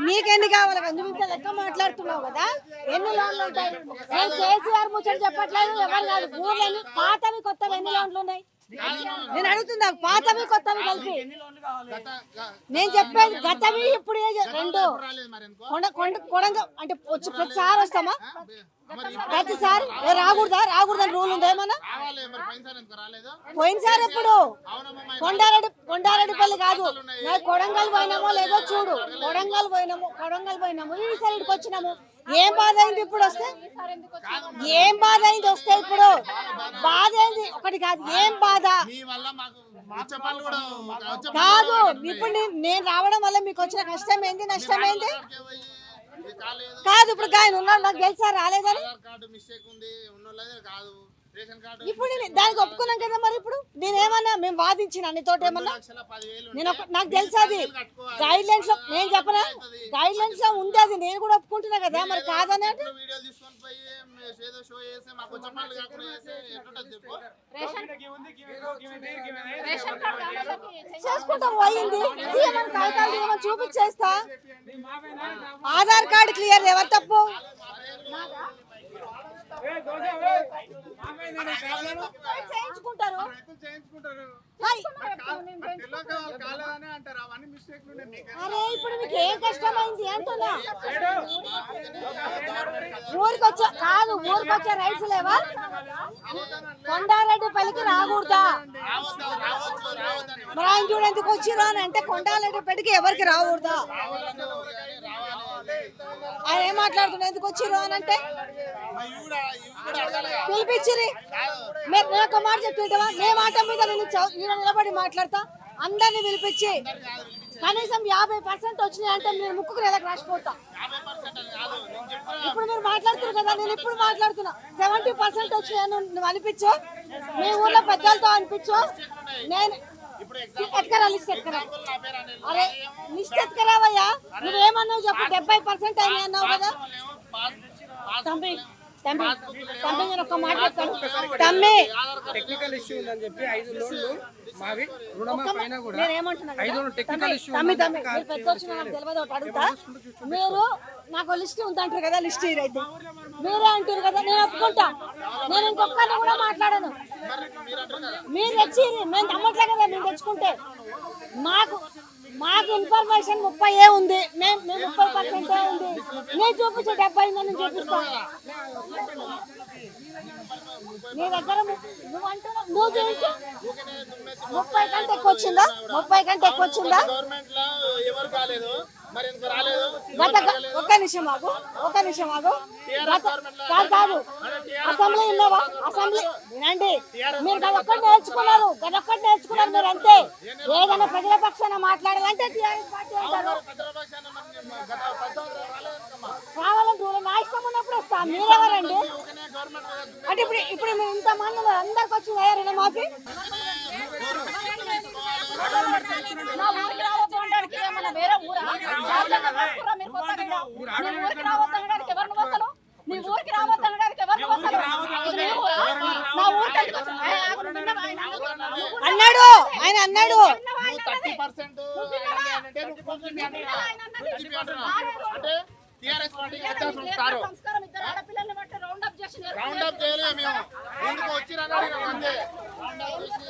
మీకెన్ని కావాలి? కదా? ఇంత లెక్క మాట్లాడుతున్నావు కదా? ఎన్ని లోన్లు ఉంటాయి? నేను కేసీఆర్ ముచ్చట చెప్పట్లేదు ఎవరు కాదు. పాతవి కొత్తవి ఎన్ని లోన్లు ఉన్నాయి? నేను అడుగుతున్నా పాతవి కొత్తవి కలిపి గ- నేను చెప్పేది గతవి ఇప్పుడు రెండు. రాలేదు మరి ఎందుకో? కొండ కొండ కొడంగ అంటే వచ్చి ప్రతిసారి వస్తామా? ప్రతిసారి? ఏ రాకూడదా? రాకూడదని రూల్ ఉందా ఏమన్నా? పోయినసారి ఎందుకు రాలేదు? పోయినసారి ఎప్పుడు? కొండారెడ్డి కొండారెడ్డిపల్లి కాదు. కొడంగల్ పోయినామో లేదో చూడు. కొడంగల్ పోయినాము కొడంగల్ పోయినాము ఈ సైడ్కి వచ్చినాము. ఏం బాధ అయింది ఇప్పుడు వస్తే? ఏం బాధ అయింది వస్తే ఇప్పుడు? బాధ. అయింది ఒకటి కాదు. ఏం బాధ కాదు. ఉన్నాయి. ఇప్పుడు నేను- రావడం వల్ల మీకు వచ్చిన కష్టం ఏంది నష్టం ఏంది కాదు ఇప్పుడు ఆయన ఉన్నాడు నాకు తెలుసా రాలేదని? ఇప్పుడు నేను దానికి ఒప్పుకున్నాం కదా మరి ఇప్పుడు? నేనేమన్నా మేము వాదించిన నీతోటి ఏమన్నా? నేను నాకు తెలుసు అది. గైడ్ లైన్స్లో నేను చెప్పనా? గైడ్ లైన్స్లో ఉంది అది. నేను కూడా ఒప్పుకుంటున్నా కదా మరి కాదనే చేసుకుంటాం పోయింది కాగితాలు చూపించేస్తా. ఆధార్ కార్డు క్లియర్ ఎవరు తప్పు చేయించుకుంటారు చేయించుకుంటారు హాయ్. తెలియక వాళ్ళు కాలేదని అంటారు అవన్నీ మిస్టేక్లు ఉన్నాయి మీకు అరే ఇప్పుడు మీకు ఏం కష్టమైంది అంటున్నా ఊరికి వచ్చా కాదు ఊరికి వచ్చే రైట్స్ లేవా కొండారెడ్డి పల్లికి రాకూడదా మరి ఆయన చూడు ఎందుకు వచ్చిరా అని అంటే కొండారెడ్డి పల్లికి ఎవరికి రాకూడదా రావాలని ఉంది కానీ రావాలి ఆయన ఏం మాట్లాడుతున్నా? ఎందుకు వచ్చిర్రు అని అంటే? పిలిపించిరి మీరు నేను ఒక మాట చెప్తుంటావా? నేను మాట మీద నేను నేను నిలబడి మాట్లాడతా. అందరిని పిలిపించి కనీసం యాభై పర్సెంట్ వచ్చినాయి అంటే మీరు ముక్కుకు నెలకు రాసిపోతా. ఇప్పుడు మీరు మాట్లాడుతున్నారు కదా నేను ఇప్పుడు మాట్లాడుతున్నా. సెవెంటీ పర్సెంట్ వచ్చినాయని నువ్వు అనిపించు. మీ ఊర్లో పెద్దలతో అనిపించు. నేను ఇప్పుడు ఎగ్జాంపుల్ ఎత్కరా లిస్ట్ ఎత్కరా నా పేరు అనేది అరే లిస్ట్ ఎత్కరావయ్యా నువ్వేమన్నావు చెప్పు డెబ్బై పర్సెంట్ అయినాయి అన్నావు కదా వాళ్ళేమో పాస్ పాస్ తమ్మి తమ్మి తమ్మి నేను ఒక మాట చెప్తాను. తమ్మి. టెక్నికల్ ఇష్యూ ఉందని చెప్పి ఐదు లోన్లు మావి రుణమా పైన కూడా నేను ఏమంటున్నా కదా? ఐదు టెక్నికల్ ఇష్యూ తమ్మి తమ్మి మీరు పెద్ద వచ్చిన నాకు తెలియదు ఒకటి అడుగుతా. మీరు నాకు లిస్ట్ ఉంది అంటారు కదా లిస్ట్ ఇదైతే మీరే అంటారు కదా నేను ఒప్పుకుంటా. నేను ఇంకొకరిని కూడా మాట్లాడను. మీరు తెచ్చి మేము నమ్మట్లే కదా మేము తెచ్చుకుంటే. మాకు మాకు ఇన్ఫర్మేషన్ ముప్పై ఏ ఉంది. మేము ముప్పై పర్సెంట్ ఉంది. నేను చూపించే డెబ్బై ఉందని చూపిస్తాను నీ దగ్గర నువ్వు అంటున్నావు నువ్వు చూపించు. ముప్పై కంటే ఎక్కువ వచ్చిందా? ముప్పై కంటే ఎక్కువ వచ్చిందా? గత ఒక్క నిమిషం ఆగు ఒక్క నిమిషం ఆగు. కాదు కాదు. అసెంబ్లీ ఉన్నావా? అసెంబ్లీ వినండి. మీరు గదొక్కటి నేర్చుకున్నారు గదొక్కటి నేర్చుకున్నారు మీరు అంతే ఏదైనా ప్రజల పక్షాన మాట్లాడాలంటే టీఆర్ఎస్ పార్టీ అంటారు. కావాలంటే నా ఇష్టం ఉన్నప్పుడు వస్తా. మీరెవరండి అంటే ఇప్పుడు ఇప్పుడు మీరు ఇంతమంది. అందరికి వచ్చిందా ఊరికి రావద్దు అనడానికి ఏమన్నా వేరే ఊరా? మీరు కొత్తగా? ఊరికి ఊరికి నీ ఊరికి? అన్నాడు ఆయన అన్నాడు. థర్టీ? పర్సెంట్ అంటే టీఆర్ఎస్ సారు. రౌండ్ అప్ చేయలేదు మేము. ఎందుకు వచ్చిరని అడిగినాం అంతే. రౌండ్ అప్ చేసి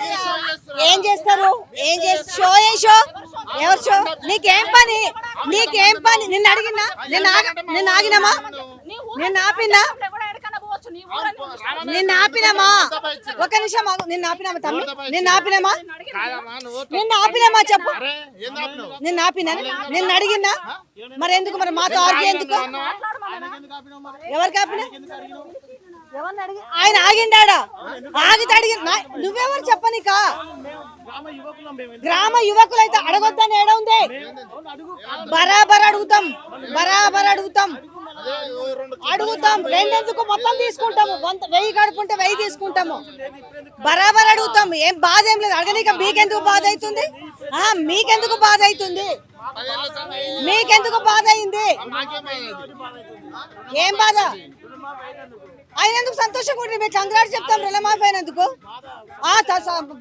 మీ షో చేస్తున్నారు. ఏం చేస్తారు? ఏం చేస్తారు? షో ఏ షో ఎవరు షో నీకేం పని? నీకేం పని? నిన్ను అడిగినా? నేను ఆగ నేను ఆగినామా? నేను ఆపినా? నిన్ను ఆపినామా? ఒక నిమిషం ఆగు. నిన్ను ఆపినామా తమ్మి? నిన్ను ఆపినామా? నిన్ను ఆపినామా చెప్పు? నిన్ను ఆపినా? నిన్ను అడిగినా మరి ఎందుకు? మరి మాతో ఆర్గ్యూ ఎందుకు? ఎవరికి ఆపినా? ఆయన ఆగిండాడా? ఆగితే అడిగి నువ్వెవరు చెప్పనికా? గ్రామ యువకులు అయితే అడగొద్దని ఏడ ఉంది? బరాబర్ అడుగుతాం. బరాబర్ అడుగుతాం. అడుగుతాం. రెండెందుకు? మొత్తం తీసుకుంటాము. వెయ్యి గడుపుంటే వెయ్యి తీసుకుంటాము. బరాబర్ అడుగుతాం. ఏం బాధ ఏం లేదు. అడగనీక మీకెందుకు బాధ అవుతుంది? మీకెందుకు బాధ అవుతుంది? మీకెందుకు బాధ అయింది? ఏం బాధ? అయినందుకు సంతోషంగా ఉంటుంది మేము కంగ్రాట్ చెప్తాం రుణమాఫీ అయినందుకు ఆ,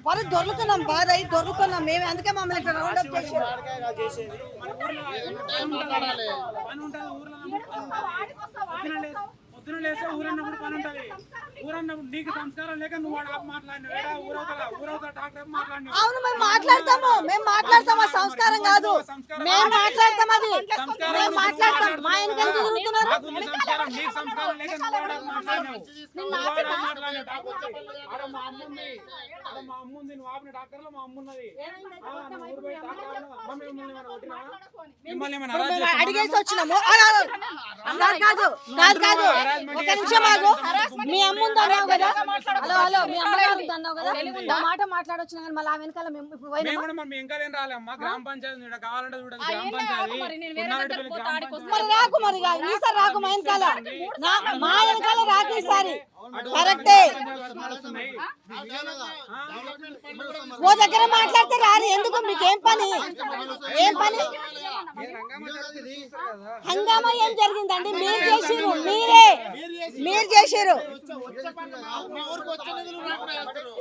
పరు దొరుకుతున్నాం బాధ అయి దొరుకుతున్నాం మేమే అందుకే మమ్మల్ని ఇక్కడ రౌండ్ అప్ చేసారు పొద్దున లేస్తే ఊరన్నప్పుడు పని ఉంటుంది. ఊరన్నప్పుడు నీకు సంస్కారం లేక నువ్వు వాడు ఊరవతల ఊరవతల డాక్టర్ మాట్లాడినావు. అవును మేము మాట్లాడతాము. మేము మాట్లాడతాం ఆ సంస్కారం కాదు. మేము మాట్లాడతాం అది. మేము మాట్లాడతాం మా వెనక ఎందుకు తిరుగుతున్నారు? మాకుంది సంస్కారం. నీకు సంస్కారం లేక నువ్వు వాడు ఆపు మాట్లాడినావు. నువ్వు వాడు ఆపు మాట్లాడినావు. డాక్టర్ ఆడ మా అమ్మ ఉంది. ఆడ మా అమ్మ ఉంది. నువ్వు ఆపిన డాక్టర్లో మా అమ్మ ఉన్నది. ఆ, నువ్వు ఊరు పోయి డాక్టర్ ఆపినావా? అమ్మ మిమ్మల్ని అడిగేసి వచ్చినాము. కాదు కాదు. కాదు ఒక నిమిషం ఆగు మీ అమ్మ కదా హలో హలో మీ అన్నావు కదా ఆ మాట మాట్లాడొచ్చిన కానీ మళ్ళీ ఆ వెనకాల మేము ఇప్పుడు మరి గ్రామ పంచాయతీ కావాలంటే రాకు మరి. ఈసారి రాకు మా వెనకాల నా- మా వెనకాల రాకు ఈసారి కరెక్టే ఓ దగ్గర మాట్లాడితే రారు ఎందుకు మీకేం పని ఏం పని హంగామా ఏం జరిగిందండి? మీరు చేసిరు మీరే. మీరు చేసిరు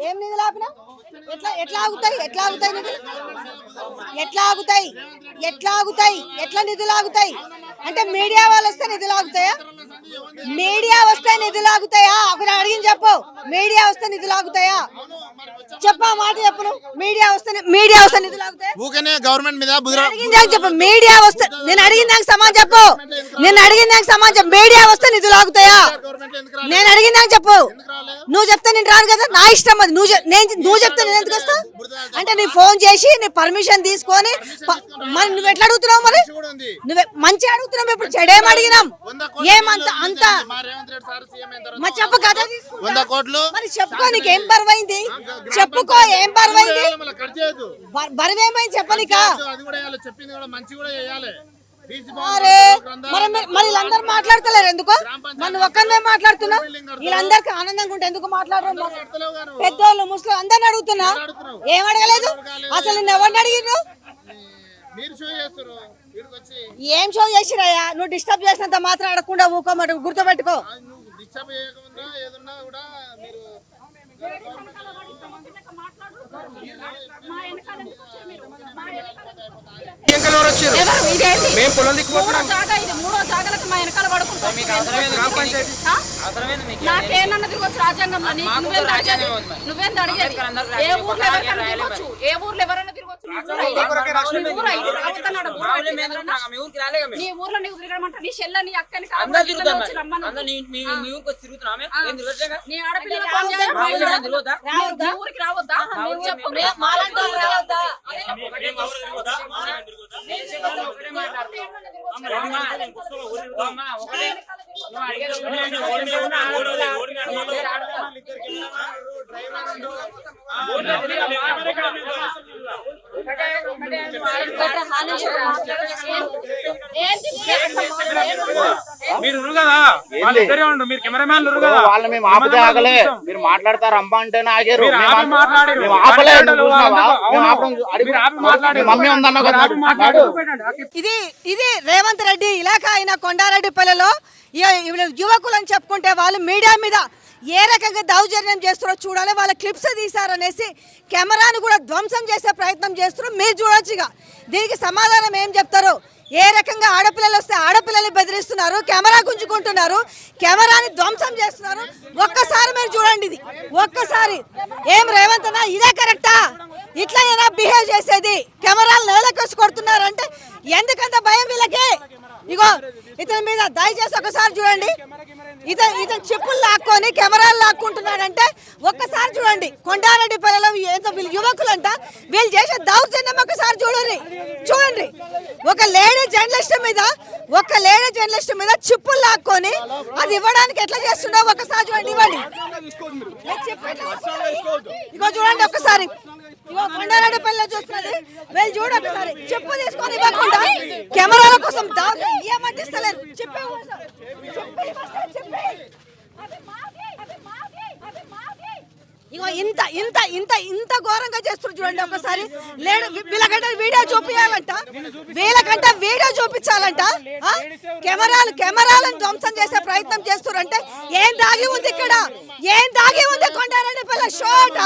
ఏం నిధులు ఆపినా? ఎట్లా ఎట్లా ఆగుతాయి? ఎట్లా ఆగుతాయి నిధులు? ఎట్లా ఆగుతాయి? ఎట్లా ఆగుతాయి? ఎట్లా నిధులు ఆగుతాయి? అంటే మీడియా వాళ్ళు వస్తే నిధులు ఆగుతాయా? మీడియా వస్తే నిధులు ఆగుతాయా? ఒకటి అడిగింది చెప్పు. మీడియా వస్తే నిధులు ఆగుతాయా? చెప్పా మాట చెప్పను మీడియా వస్తే మీడియా వస్తే నిధులు ఆగుతాయా? ఊకనే గవర్నమెంట్ మీద చెప్పు? మీడియా వస్తే నేను అడిగిన దానికి సమాధానం చెప్పు. నేను అడిగిన దానికి సమాధానం చెప్పు. మీడియా వస్తే నిధులు ఆగుతాయా నేను అడిగిన దానికి చెప్పు. నువ్వు చెప్తే నేను రాను కదా? నా ఇష్టం అది. నువ్వు నేను నువ్వు చెప్తే నేను ఎందుకు వస్తా? అంటే నీ ఫోన్ చేసి నీ పర్మిషన్ తీసుకొని మరి నువ్వు ఎట్లా అడుగుతున్నావు మరి? నువ్వే మంచి అడుగుతున్నావు ఇప్పుడు చెడేం అడిగినాం? ఏమంత అంత మరి చెప్పు కోట్లు. మరి చెప్పుకో నీకు ఏం బరువైంది? చెప్పుకో ఏం బరువైంది? బరువేమైంది చెప్పనిక అరే మరి మరి వీళ్ళందరూ మాట్లాడతలేరు ఎందుకు? నన్ను ఒక్కనే మాట్లాడుతున్నా వీళ్ళందరికి ఆనందంగా ఉంటే ఎందుకు మాట్లాడరు. పెద్దోళ్ళు ముసలి అందరిని అడుగుతున్నా ఏం అడగలేదు? అసలు నిన్ను ఎవరిని అడిగిర్రు? ఏం షో చేసిరయ్యా? నువ్వు డిస్టర్బ్ చేసినంత మాత్రం అడగకుండా ఊకోమటు గుర్తుపెట్టుకో. మేము పొలం దిక్కుపోతున్నాం. మా వెనకాల పడుకుంటాం? నాకేమన్నా తిరగచ్చు రాజ్యాంగంలో నువ్వేం అడిగేది? నువ్వేం అడిగేది? ఏ ఊర్లో ఎవరికైనా తిరగచ్చు ఏ ఊర్లో ఎవరైనా తిరగచ్చు నీ ఊర్లో నీకు తిరగమంట నీ చెల్ల నీ అక్కని నీ ఊరికి రావద్దా? చెప్పు. ఒకటే. ఏంటి? మీరు ఉరు కదా? వాళ్ళిద్దరే ఉండు. మీరు కెమెరామ్యాన్లు ఉరు కదా? వాళ్ళని మేము ఆపితే ఆగలే. మీరు మాట్లాడతారు అమ్మా అంటే ఆగారు. ఇది ఇది రేవంత్ రెడ్డి ఇలాఖ అయిన కొండారెడ్డిపల్లిలో ఈ- వీళ్ళు యువకులని చెప్పుకుంటే వాళ్ళు మీడియా మీద ఏ రకంగా దౌర్జన్యం చేస్తారో చూడాలి. వాళ్ళ క్లిప్స్ తీశారనేసి కెమెరాను కూడా ధ్వంసం చేసే ప్రయత్నం చేస్తున్నారు. మీరు చూడొచ్చు ఇక దీనికి సమాధానం ఏం చెప్తారు? ఏ రకంగా ఆడపిల్లలు వస్తే ఆడపిల్లలు బెదిరిస్తున్నారు? కెమెరా గుంజుకుంటున్నారు. కెమెరాని ధ్వంసం చేస్తున్నారు. ఒక్కసారి మీరు చూడండి ఇది. ఒక్కసారి. ఏం రేవంత్ అన్నా ఇదే కరెక్టా? ఇట్లా బిహేవ్ చేసేది. కెమెరాలు నేలకొచ్చి కొడుతున్నారంటే ఎందుకంత భయం వీళ్ళకి? ఇగో ఇతని మీద దయచేసి ఒకసారి చూడండి. ఇతను ఇతను చెప్పులు లాక్కొని కెమెరాలు లాక్కుంటున్నాడంటే ఒక్కసారి చూడండి. కొండారెడ్డి పల్లెలో ఎంత వీళ్ళు యువకులంట వీళ్ళు చేసే దౌర్జన్యం ఒకసారి చూడండి. చూడండి. ఒక లేడీ జర్నలిస్ట్ మీద ఒక లేడీ జర్నలిస్ట్ మీద చిప్పులు లాక్కొని అది ఇవ్వడానికి ఎట్లా చేస్తుండో ఒకసారి చూడండి ఇవ్వండి. ఇగో చూడండి ఒక్కసారి. ఇగో కొండారెడ్డి చూస్తున్నది చూడు ఒకసారి చెప్పు తీసుకొని ఇవ్వకుండా కెమెరాల కోసం దాకా చెప్పే చెప్పే చెప్పే అది మాది అది మాది అది మాది ఇగో ఇంత ఇంత ఇంత ఇంత ఘోరంగా చేస్తున్నారు చూడండి ఒకసారి. లేడు వీళ్ళకంటే వీడియో చూపించాలంట వీళ్ళకంటే వీడియో చూపించాలంట. కెమెరాలు కెమెరాలను ధ్వంసం చేసే ప్రయత్నం చేస్తున్నారంటే ఏం దాగి ఉంది ఇక్కడ? ఏం దాగి ఉంది కొండారెడ్డి పిల్ల షోట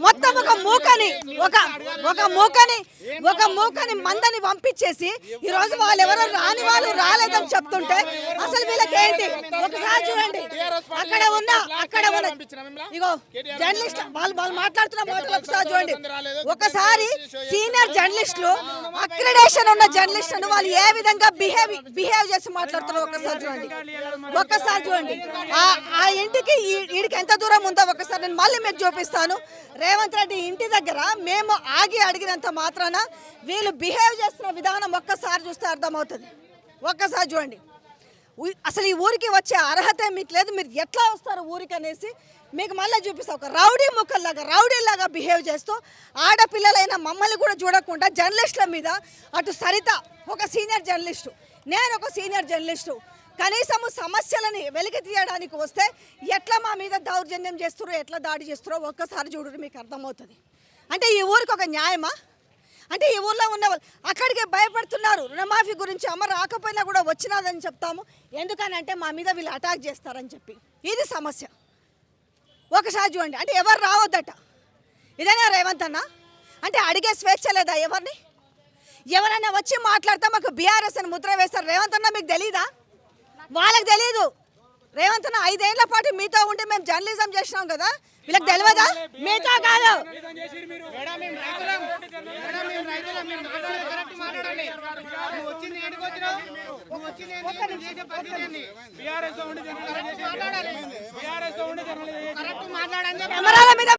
మొత్తం ఒక మూకని ఒక ఒక మూకని ఒక మూకని మందని పంపించేసి ఈ రోజు వాళ్ళు ఎవరో రాని వాళ్ళు రాలేదని చెప్తుంటే అసలు వీళ్ళకి ఏంటి ఒకసారి చూడండి. అక్కడ ఉన్న అక్కడ ఉన్న ఇగో జర్నలిస్ట్ వాళ్ళు వాళ్ళు మాట్లాడుతున్న మాటలు ఒకసారి చూడండి. ఒకసారి సీనియర్ జర్నలిస్టులు అక్రిడేషన్ ఉన్న జర్నలిస్టులను వాళ్ళు ఏ విధంగా బిహేవ్ బిహేవ్ చేసి మాట్లాడుతున్నారో ఒకసారి చూడండి. ఒక్కసారి చూడండి. ఆ ఆ ఇంటికి వీడికి ఎంత దూరం ఉందో ఒకసారి నేను మళ్ళీ మీకు చూపిస్తాను. రేవంత్ రెడ్డి ఇంటి దగ్గర మేము ఆగి అడిగినంత మాత్రాన వీళ్ళు బిహేవ్ చేస్తున్న విధానం ఒక్కసారి చూస్తే అర్థమవుతుంది. ఒక్కసారి చూడండి. అసలు ఈ ఊరికి వచ్చే అర్హత మీకు లేదు. మీరు ఎట్లా వస్తారు ఊరికి అనేసి మీకు మళ్ళీ చూపిస్తా. ఒక రౌడీ ముక్కల్లాగా రౌడీలాగా బిహేవ్ చేస్తూ ఆడపిల్లలైన మమ్మల్ని కూడా చూడకుండా జర్నలిస్టుల మీద అటు సరిత ఒక సీనియర్ జర్నలిస్టు నేను ఒక సీనియర్ జర్నలిస్టు. కనీసము సమస్యలని వెలికి తీయడానికి వస్తే ఎట్లా మా మీద దౌర్జన్యం చేస్తారో ఎట్లా దాడి చేస్తారో ఒక్కసారి చూడరు మీకు అర్థమవుతుంది. అంటే ఈ ఊరికి ఒక న్యాయమా? అంటే ఈ ఊర్లో ఉన్న అక్కడికే భయపడుతున్నారు. రుణమాఫీ గురించి అమ్మ రాకపోయినా కూడా వచ్చినాదని చెప్తాము. ఎందుకనంటే మా మీద వీళ్ళు అటాక్ చేస్తారని చెప్పి. ఇది సమస్య. ఒకసారి చూడండి. అంటే ఎవరు రావద్దట? ఇదేనా రేవంత్ అన్న? అంటే అడిగే స్వేచ్ఛ లేదా ఎవరిని? ఎవరైనా వచ్చి మాట్లాడితే మాకు బీఆర్ఎస్ అని ముద్ర వేస్తారు. రేవంత్ అన్న మీకు తెలీదా? వాళ్ళకి తెలీదు. రేవంత్ అన్న ఐదేళ్ళ పాటు మీతో ఉండి మేము జర్నలిజం చేసినాం కదా? వీళ్ళకి తెలియదా మీతో కాదు. కెమెరాల మీద